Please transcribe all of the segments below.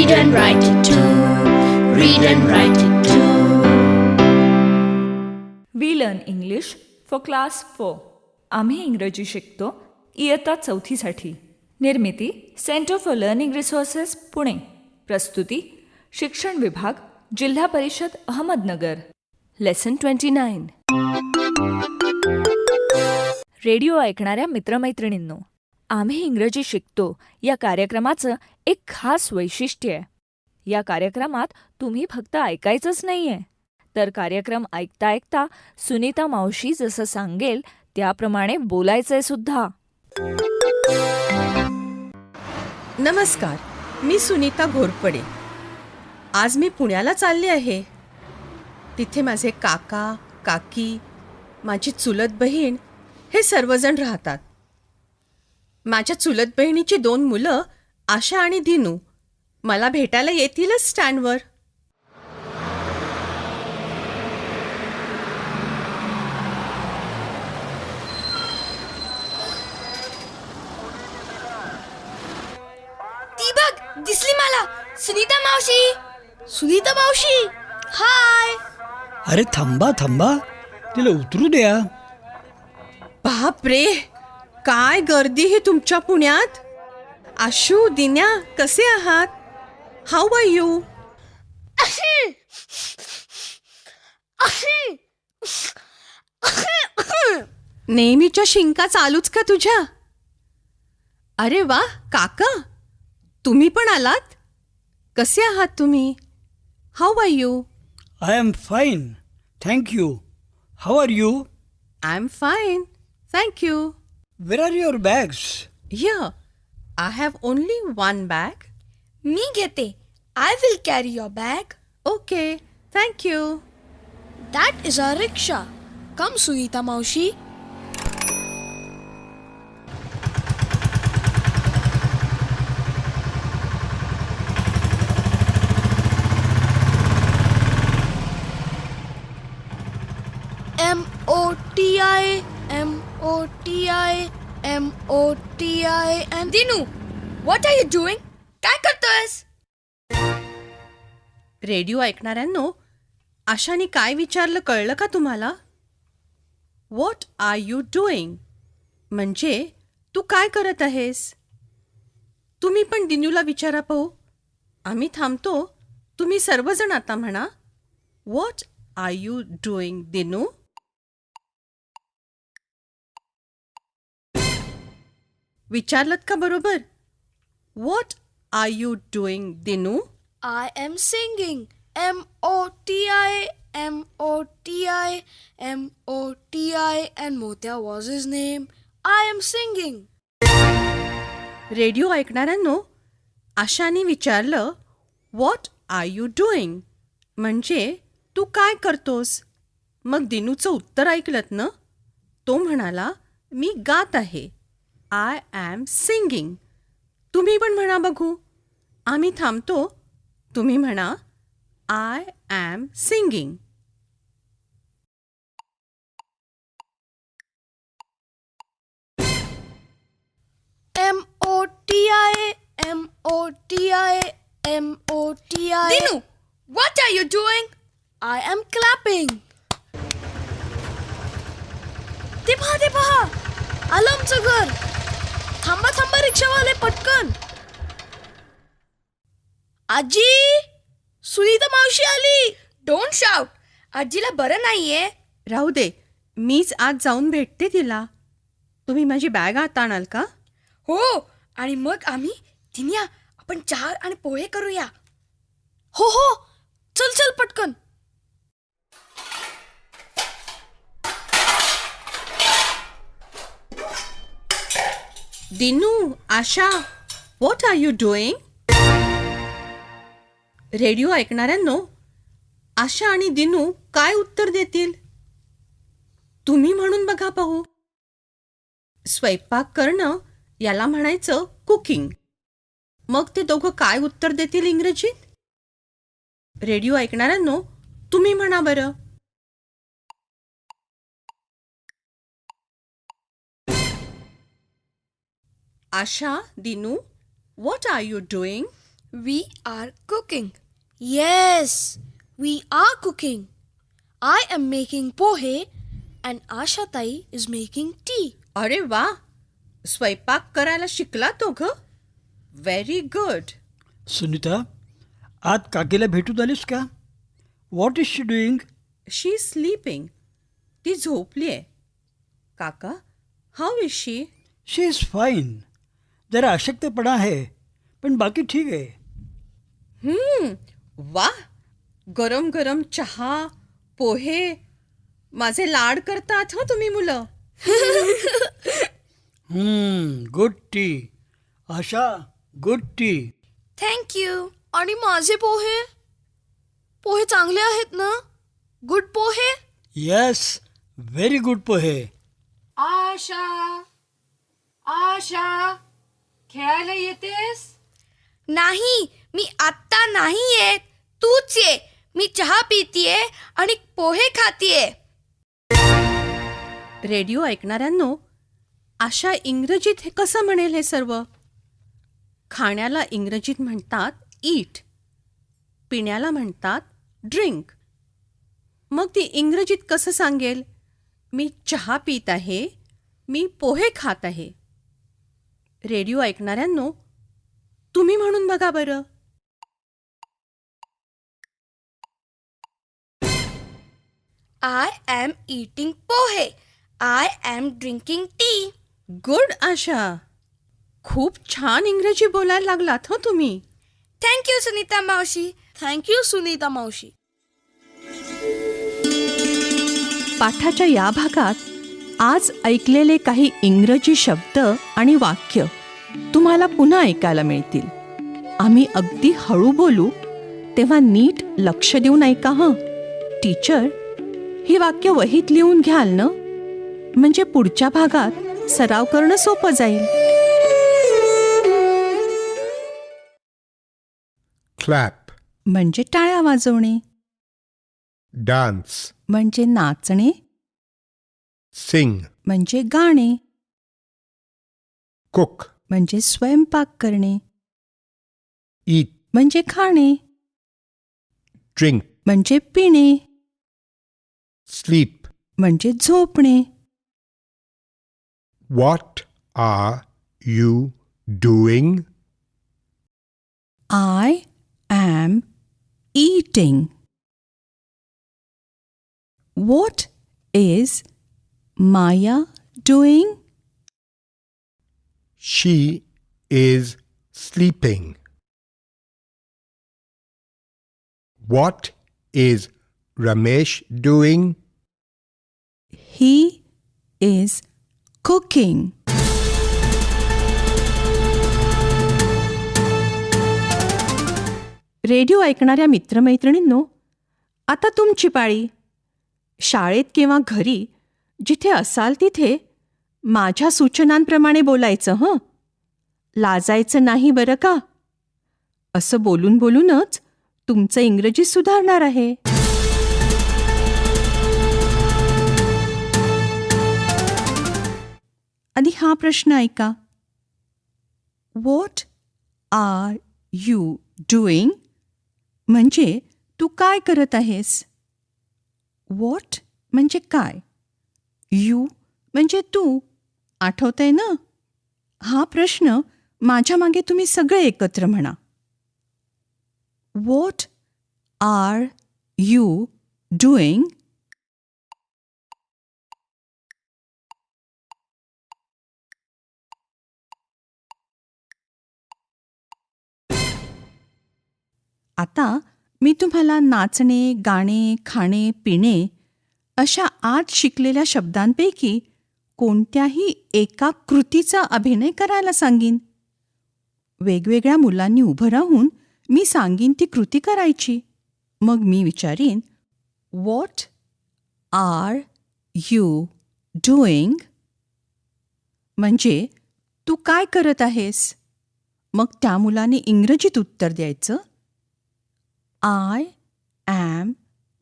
Read and write it too. Read and write it too. We learn English for class four आम्ही इंग्रजी शिकतो इयत्ता चौथीसाठी. निर्मिती centre for learning resources Pune. प्रस्तुती शिक्षण विभाग जिल्हा परिषद Ahmednagar. Lesson twenty nine radio ऐकणाऱ्या मित्रमैत्रिणींनो आम्ही इंग्रजी शिकतो. या कार्यक्रमाचं एक खास वैशिष्ट्य आहे. या कार्यक्रमात तुम्ही फक्त ऐकायचंच नाहीये. तर कार्यक्रम ऐकता ऐकता सुनीता मावशी जसं सांगेल त्याप्रमाणे बोलायचंय सुद्धा. नमस्कार. मी सुनीता घोरपडे. आज मी पुण्याला चालले आहे. तिथे माझे काका काकी माझी चुलत बहीण हे सर्वजण राहतात. माझ्या चुलत बहिणीची दोन मुलं आशा आणि दिनू मला भेटायला येतीलच स्टँडवर. ती बघ दिसली मला. सुनीता मावशी. सुनीता मावशी. हाय. अरे थांबा थांबा. तिला उतरू द्या. बाप रे काय गर्दी ही तुमच्या पुण्यात? आशू दिन्या कसे आहात? हाऊ आर यू नेहमीच्या शिंका चालूच का तुझ्या? अरे वा काका तुम्ही पण आलात? कसे आहात तुम्ही? How are you I am fine thank you how are you I am fine thank you Where are your bags? Here. I have only one bag. Me gete. I will carry your bag. Okay. Thank you. That is our rickshaw. Come, Suita Maushi. T I M O T I N Dinu what are you doing काय करतोयस? Radio ऐकणाऱ्यांनो आशाने काय विचारलं कळलं का तुम्हाला? What are you doing म्हणजे तू काय करत आहेस? तुम्ही पण दिनूला विचारा पाहू आम्ही थांबतो. तुम्ही सर्वजण आता म्हणा. What are you doing Dinu? विचारलत का बरोबर? What are you doing Dinu I am singing. M O T I M O T I. M O T I and Motia was his name. I am singing. Radio ऐकणाऱ्यांनो आशाने विचारलं what are you doing म्हणजे तू काय करतोस? मग दिनूचं उत्तर ऐकलत ना? तो म्हणाला मी गात आहे. आय ॲम सिंगिंग तुम्ही पण म्हणा बघू आम्ही थांबतो तुम्ही म्हणा I am singing M O T I M O T I M O T I. Dinu, what are you doing? I am clapping. ते पहा ते पहा आलं आमचं घर थांबा थांबा रिक्षावाले पटकन. आजी सुनीता मावशी आली. डोंट शाउट आजीला बरं नाहीये. राहू दे. मीच आज जाऊन भेटते तिला. तुम्ही माझी बॅग आत आणाल का? हो आणि मग आम्ही तिन्या आपण चहा आणि पोहे करूया. हो हो. चल चल पटकन. Dinu Asha what are you doing radio ऐकणाऱ्यांनो Asha आणि दिनू काय उत्तर देतील? तुम्ही म्हणून बघा पाहू. स्वयंपाक करणं याला म्हणायचं कुकिंग मग ते दोघं काय उत्तर देतील इंग्रजीत? रेडिओ ऐकणाऱ्यांनो तुम्ही म्हणा बरं. Asha Dinu what are you doing We are cooking. Yes, we are cooking. I am making pohe and Asha Tai is making tea. अरे वा स्वयंपाक करायला शिकला तो ग व्हेरी गुड सुनीता आज काकीला भेटून आलीस का? What is she doing she sleeping ती झोपली आहे काका how is she she is fine जरा अशक्तपणा आहे पण बाकी ठीक आहे. वा गरम गरम चहा पोहे माझे लाड करतात हं तुम्ही मुलं. Good tea Asha good tea Thank you. आणि माझे पोहे? पोहे चांगले आहेत ना? Good pohe? Yes very good pohe. Asha Asha. खेळायला येतेस? नाही मी आत्ता नाही येत. तूच ये. मी चहा पितीये आणि पोहे खातीये. रेडिओ ऐकणाऱ्यांनो आशा इंग्रजीत हे कसं म्हणेल हे सर्व? खाण्याला इंग्रजीत म्हणतात ईट पिण्याला म्हणतात ड्रिंक मग ती इंग्रजीत कसं सांगेल? मी चहा पित आहे मी पोहे खात आहे. रेडिओ ऐकणाऱ्यांनो तुम्ही म्हणून बघा बरं. I am eating pohe. I am drinking tea good Asha. खूप छान इंग्रजी बोलायला लागलात हं तुम्ही. थँक्यू सुनीता मावशी. थँक्यू सुनीता मावशी. पाठाच्या या भागात आज ऐकलेले काही इंग्रजी शब्द आणि वाक्य तुम्हाला पुन्हा ऐकायला मिळतील. आम्ही अगदी हळू बोलू तेव्हा नीट लक्ष देऊन ऐका हं. टीचर ही वाक्य वहीत लिहून घ्याल ना? म्हणजे पुढच्या भागात सराव करणं सोपं जाईल. Clap, म्हणजे टाळ्या वाजवणे. Dance, म्हणजे नाचणे. Sing, म्हणजे गाणे cook, म्हणजे स्वयंपाक करणे eat, म्हणजे खाणे drink, म्हणजे पिणे sleep. म्हणजे झोपणे What are you doing? I am eating. What is Maya doing? She is sleeping. What is Ramesh doing? He is cooking. Radio ऐकणाऱ्या मित्रमैत्रिणींनो आता तुमची पाळी शाळेत किंवा घरी जिथे असाल तिथे माझ्या सूचनांप्रमाणे बोलायचं हं? लाजायचं नाही बरं का? असं बोलून बोलूनच तुमचं इंग्रजी सुधारणार आहे. आधी हा प्रश्न ऐका. वॉट आर यू डुईंग म्हणजे तू काय करत आहेस? वॉट म्हणजे काय? यू म्हणजे तू आठवतंय ना? हा प्रश्न माझ्या मागे तुम्ही सगळे एकत्र म्हणा. वॉट आर यू डुईंग आता मी तुम्हाला नाचणे गाणे खाणे पिणे अशा आत शिकलेल्या शब्दांपैकी कोणत्याही एका कृतीचा अभिनय करायला सांगीन. वेगवेगळ्या मुलांनी उभं राहून मी सांगीन ती कृती करायची. मग मी विचारीन वॉट आर यू डुईंग म्हणजे तू काय करत आहेस? मग त्या मुलाने इंग्रजीत उत्तर द्यायचं आय ॲम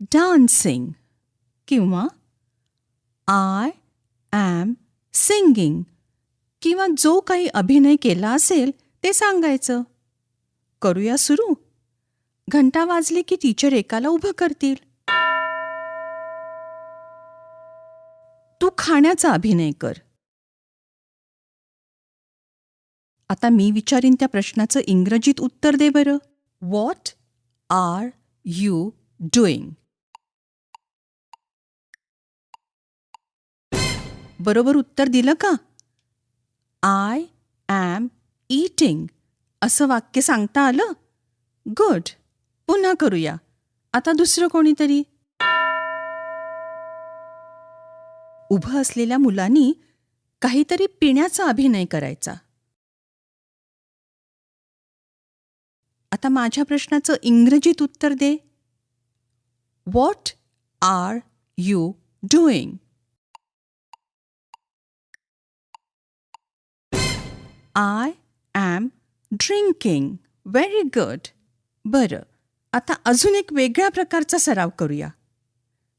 डान्सिंग किंवा आय ॲम सिंगिंग किंवा जो काही अभिनय केला असेल ते सांगायचं. करूया सुरू. घंटा वाजली की टीचर एकाला उभं करतील. तू खाण्याचा अभिनय कर. आता मी विचारीन त्या प्रश्नाचं इंग्रजीत उत्तर दे बरं. वॉट आर यू डुईंग बरोबर उत्तर दिलं का? आय ॲम ईटिंग असं वाक्य सांगता आलं? गुड पुन्हा करूया. आता दुसरं कोणीतरी? उभं असलेल्या मुलांनी काहीतरी पिण्याचा अभिनय करायचा. आता माझ्या प्रश्नाचं इंग्रजीत उत्तर दे. What are you doing I am drinking very good बरं. आता अजून एक वेगळ्या प्रकारचा सराव करूया.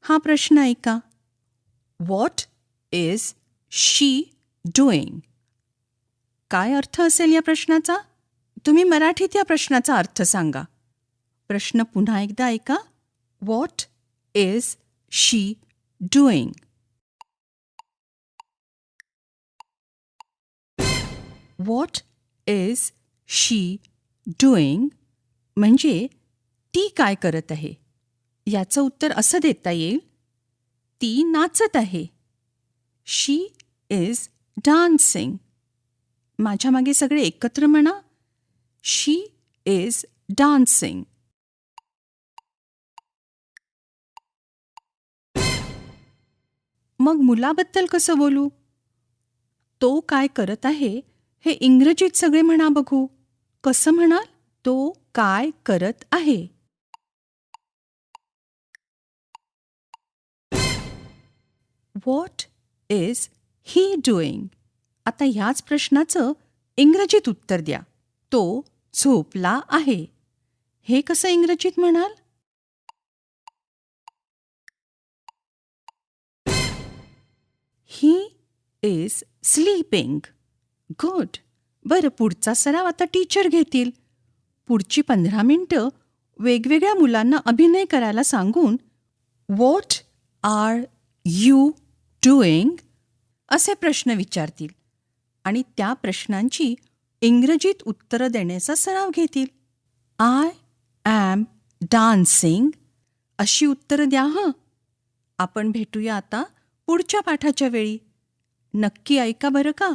हा प्रश्न ऐका वॉट इज शी डुईंग काय अर्थ असेल या प्रश्नाचा? तुम्ही मराठीत या प्रश्नाचा अर्थ सांगा. प्रश्न पुन्हा एकदा ऐका. What is she doing what is she doing म्हणजे ती काय करत आहे? याचं उत्तर असं देता येईल ती नाचत आहे. शी इज डान्सिंग माझ्या मागे सगळे एकत्र म्हणा. शी इज डान्सिंग मग मुलाबद्दल कसं बोलू? तो काय करत आहे? हे इंग्रजीत सगळे म्हणा बघू. कसं म्हणाल? तो काय करत आहे? व्हॉट इज ही डुईंग आता ह्याच प्रश्नाचं इंग्रजीत उत्तर द्या. तो झोपला आहे. हे कसं इंग्रजीत म्हणाल? He is sleeping good. बरं पुढचा सराव आता टीचर घेतील. पुढची पंधरा मिनटं वेगवेगळ्या मुलांना अभिनय करायला सांगून वॉट आर यू डुईंग? असे प्रश्न विचारतील. आणि त्या प्रश्नांची इंग्रजीत उत्तरं देण्याचा सराव घेतील. I am dancing. अशी उत्तरं द्या हं. आपण भेटूया आता पुढच्या पाठाच्या वेळी. नक्की ऐका बरं का?